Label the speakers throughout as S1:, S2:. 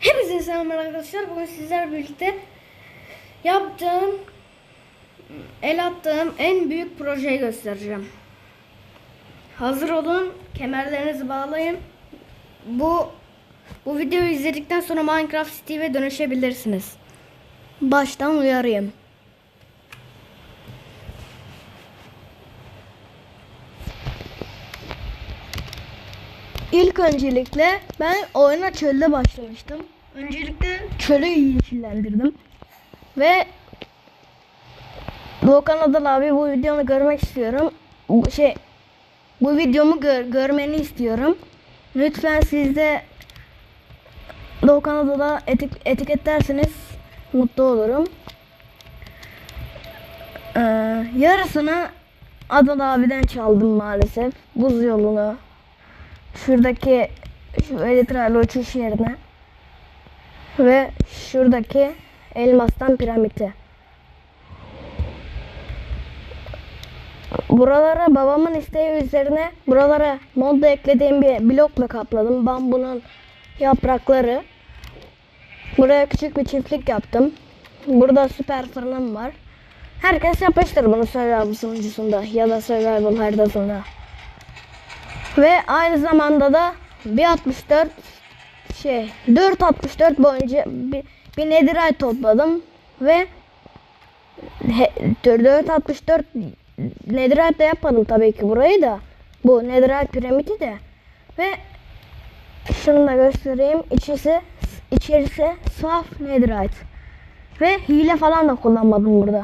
S1: Hepinize selamlar arkadaşlar. Bugün sizlerle birlikte yaptığım, el attığım en büyük projeyi göstereceğim. Hazır olun, kemerlerinizi bağlayın. Bu bu videoyu izledikten sonra Minecraft Steve'e dönüşebilirsiniz. Baştan uyarayım. İlk öncelikle ben oyuna çölde başlamıştım. Öncelikle çölü yeşillendirdim. Ve Doğukan Adal abi bu videomu görmek istiyorum. Bu şey bu videomu gör, görmeni istiyorum. Lütfen siz de Doğukan Adal'a etik, etiketlerseniz mutlu olurum. Ee, yarısını Adal abiden çaldım maalesef. Buz yolunu. Şuradaki şu elitraylı uçuş yerine. Ve şuradaki elmastan piramidi. Buralara babamın isteği üzerine buralara modda eklediğim bir blokla kapladım. Bambunun yaprakları. Buraya küçük bir çiftlik yaptım. Burada süper fırınım var. Herkes yapıştır bunu survival sunucusunda ya da survival haritasında. Ve aynı zamanda da 1.64 şey 4.64 boyunca bir, bir netherite topladım. Ve he, 4.64 netherite de yapmadım tabii ki burayı da. Bu netherite piramidi de. Ve şunu da göstereyim. İçerisi içerisi saf netherite. Ve hile falan da kullanmadım burada.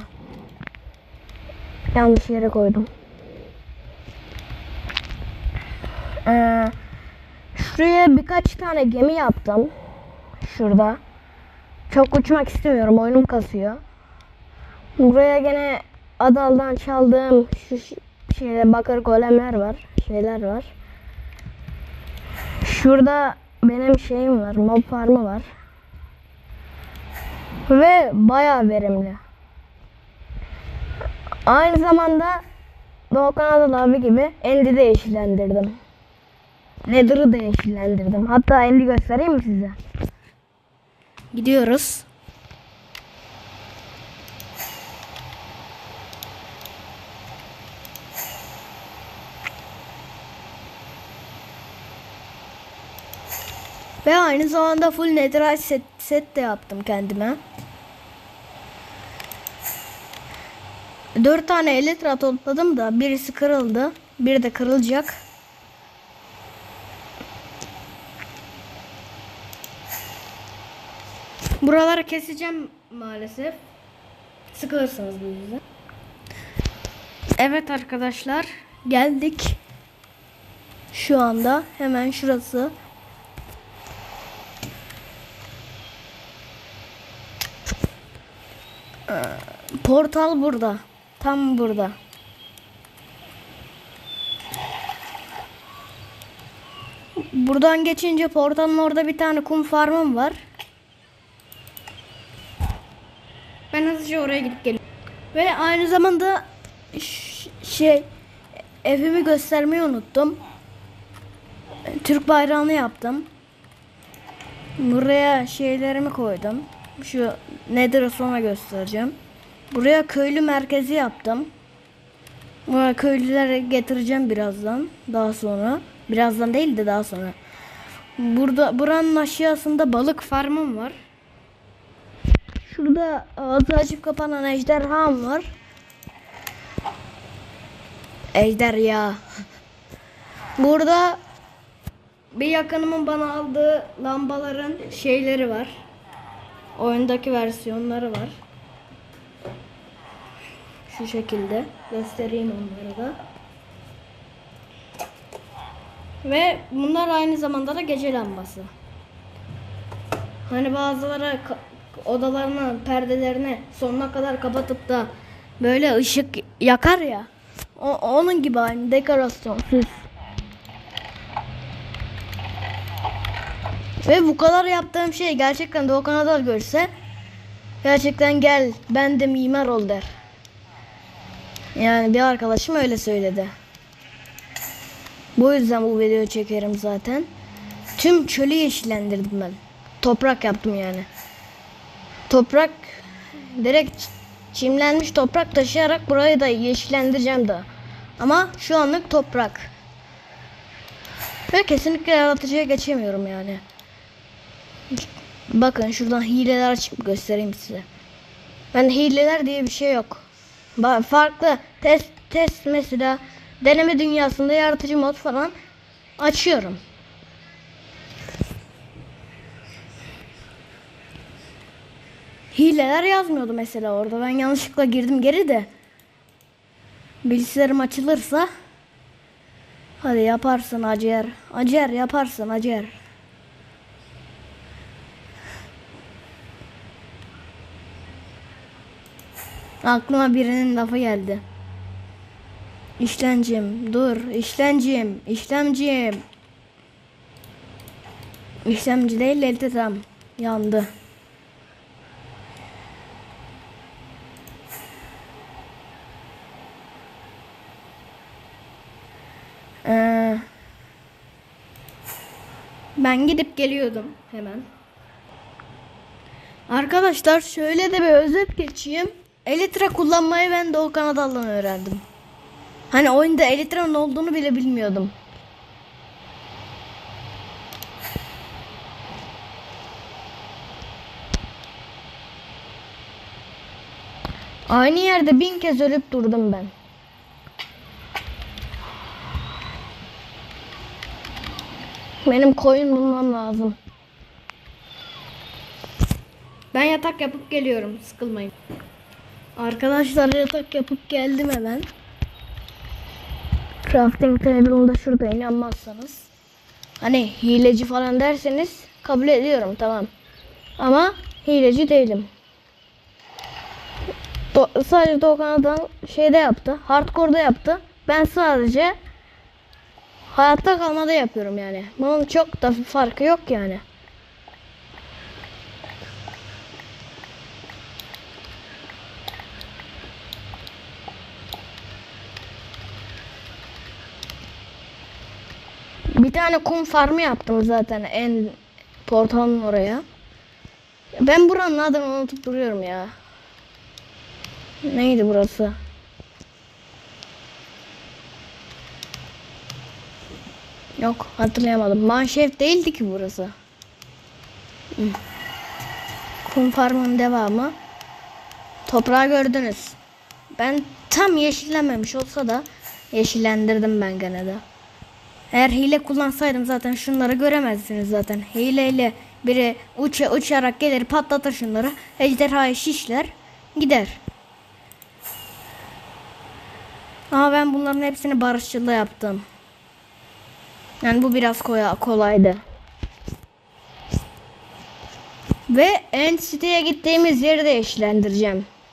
S1: Yanlış yere koydum Ee, şuraya birkaç tane gemi yaptım. Şurada. Çok uçmak istemiyorum. Oyunum kasıyor. Buraya gene Adal'dan çaldığım şu ş- şeyler bakır golemler var. Şeyler var. Şurada benim şeyim var. Mob farmı var. Ve bayağı verimli. Aynı zamanda Doğukan Adal abi gibi Endi de. Nether'ı da yeşillendirdim. Hatta Endi göstereyim mi size? Gidiyoruz. Ve aynı zamanda full netherite set, set de yaptım kendime. Dört tane elytra topladım da birisi kırıldı. Biri de kırılacak. Buraları keseceğim maalesef. Sıkılırsınız bu yüzden. Evet arkadaşlar geldik. Şu anda hemen şurası. Portal burada. Tam burada. Buradan geçince portalın orada bir tane kum farmım var. Ben hızlıca oraya gidip geliyorum. Ve aynı zamanda şey evimi göstermeyi unuttum. Türk bayrağını yaptım. Buraya şeylerimi koydum. Şu nedir sonra göstereceğim. Buraya köylü merkezi yaptım. Buraya köylüleri getireceğim birazdan. Daha sonra. Birazdan değil de daha sonra. Burada buranın aşağısında balık farmım var. Şurada ağzı açıp kapanan ejderham var. Ejder ya. Burada bir yakınımın bana aldığı lambaların şeyleri var. Oyundaki versiyonları var. Şu şekilde göstereyim onları da. Ve bunlar aynı zamanda da gece lambası. Hani bazıları odalarını, perdelerini sonuna kadar kapatıp da böyle ışık yakar ya. O, onun gibi aynı dekorasyon, süs. Ve bu kadar yaptığım şey gerçekten Doğukan Adal görse gerçekten gel ben de mimar ol der. Yani bir arkadaşım öyle söyledi. Bu yüzden bu videoyu çekerim zaten. Tüm çölü yeşillendirdim ben. toprak yaptım yani. Toprak direkt çimlenmiş toprak taşıyarak burayı da yeşillendireceğim daha. Ama şu anlık toprak. Ve kesinlikle yaratıcıya geçemiyorum yani. Bakın şuradan hileler açıp göstereyim size. Ben hileler diye bir şey yok. Farklı test test mesela deneme dünyasında yaratıcı mod falan açıyorum. Hileler yazmıyordu mesela orada. Ben yanlışlıkla girdim geri de. Bilgisayarım açılırsa hadi yaparsın Acer. Acer yaparsın Acer. Aklıma birinin lafı geldi. İşlemcim dur işlemcim işlemcim. İşlemci değil eltiram yandı. Ee, ben gidip geliyordum hemen. Arkadaşlar şöyle de bir özet geçeyim. Elitra kullanmayı ben Doğu Kanadal'dan öğrendim. Hani oyunda Elitra'nın olduğunu bile bilmiyordum. Aynı yerde bin kez ölüp durdum ben. Benim koyun bulmam lazım. Ben yatak yapıp geliyorum. Sıkılmayın. Arkadaşlar yatak yapıp geldim hemen. Crafting table'ım da şurada inanmazsanız. Hani hileci falan derseniz kabul ediyorum tamam. Ama hileci değilim. Do- sadece Doğukan şeyde yaptı. Hardcore'da yaptı. Ben sadece hayatta kalmada yapıyorum yani. Bunun çok da farkı yok yani. Bir tane kum farmı yaptım zaten en portalın oraya. Ben buranın adını unutup duruyorum ya. Neydi burası? Yok hatırlayamadım. Manşef değildi ki burası. Kum farmın devamı. Toprağı gördünüz. Ben tam yeşillenmemiş olsa da yeşillendirdim ben gene de. Eğer hile kullansaydım zaten şunları göremezdiniz zaten. Hileyle biri uça, uçarak gelir patlatır şunları. Ejderhayı şişler gider. Ama ben bunların hepsini barışçılı yaptım. Yani bu biraz kolaydı. Ve en siteye gittiğimiz yeri de.